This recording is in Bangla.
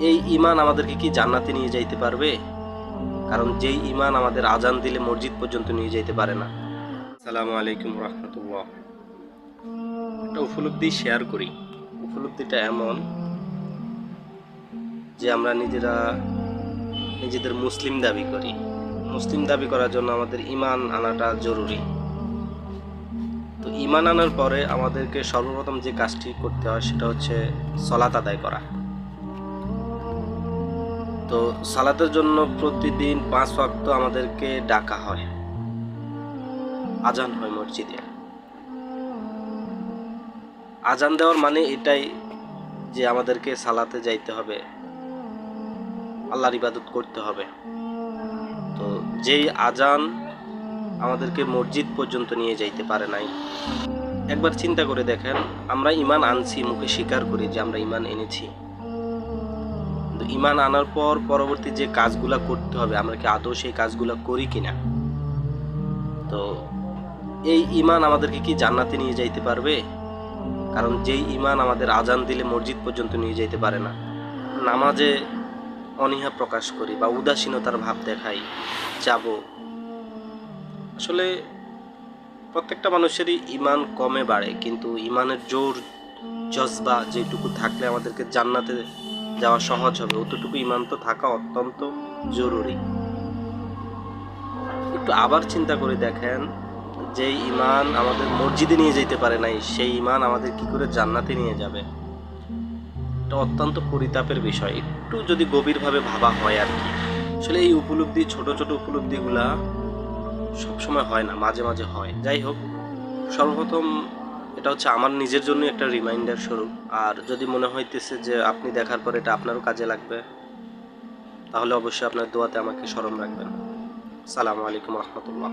এই ইমান আমাদেরকে কি জান্নাতে নিয়ে যাইতে পারবে? কারণ যেই ইমান আমাদের আজান দিলে মসজিদ পর্যন্ত নিয়ে যাইতে পারে না। সালামু আলাইকুম রহমতুল্লাহ। একটা উপলব্ধি শেয়ার করি। উপলব্ধিটা এমন যে আমরা নিজেরা নিজেদের মুসলিম দাবি করি। মুসলিম দাবি করার জন্য আমাদের ইমান আনাটা জরুরি। তো ইমান আনার পরে আমাদেরকে সর্বপ্রথম যে কাজটি করতে হয় সেটা হচ্ছে সলাত আদায় করা। তো সালাতের জন্য প্রতিদিন পাঁচ ওয়াক্ত আমাদেরকে ডাকা হয়। আজান হয় মসজিদে। আজান দেওয়ার মানে এটাই যে আমাদেরকে সালাতে যাইতে হবে। আল্লাহর ইবাদত করতে হবে। তো যেই আজান আমাদেরকে মসজিদ পর্যন্ত নিয়ে যাইতে পারে নাই, একবার চিন্তা করে দেখেন, আমরা ইমান আনছি, মুখে স্বীকার করি যে আমরা ইমান এনেছি। ইমান আনার পর পরবর্তী যে কাজগুলা করতে হবে, আমরা কি আদৌ সেই কাজগুলা করি কিনা? তো এই ইমান আমাদেরকে কি জান্নাতে নিয়ে যাইতে পারবে? কারণ যেই ইমান আমাদের আজান দিলে মসজিদ পর্যন্ত নিয়ে যাইতে পারে না। নামাজে অনীহা প্রকাশ করি বা উদাসীনতার ভাব দেখাই, যাব। আসলে প্রত্যেকটা মানুষেরই ইমান কমে বাড়ে, কিন্তু ইমানের জোর, জজবা যেটুকু থাকলে আমাদেরকে জান্নাতে যাওয়া সহজ হবে। অতটুকু ইমান তো থাকা অত্যন্ত জরুরি। একটু আবার চিন্তা করে দেখেন যে ইমান আমাদের মসজিদে নিয়ে যেতে পারে নাই, সেই ইমান আমাদের কি করে জান্নাতে নিয়ে যাবে? এটা অত্যন্ত পরিতাপের বিষয়। একটু যদি গভীরভাবে ভাবা হয় আর কি। আসলে এই উপলব্ধি, ছোট ছোট উপলব্ধিগুলা সবসময় হয় না, মাঝে মাঝে হয়। যাই হোক, সর্বপ্রথম এটা হচ্ছে আমার নিজের জন্য একটা রিমাইন্ডার স্বরূপ। আর যদি মনে হইতেছে যে আপনি দেখার পর এটা আপনারও কাজে লাগবে, তাহলে অবশ্যই আপনার দোয়াতে আমাকে স্মরণ রাখবেন। সালামু আলাইকুম রহমতুল্লাহ।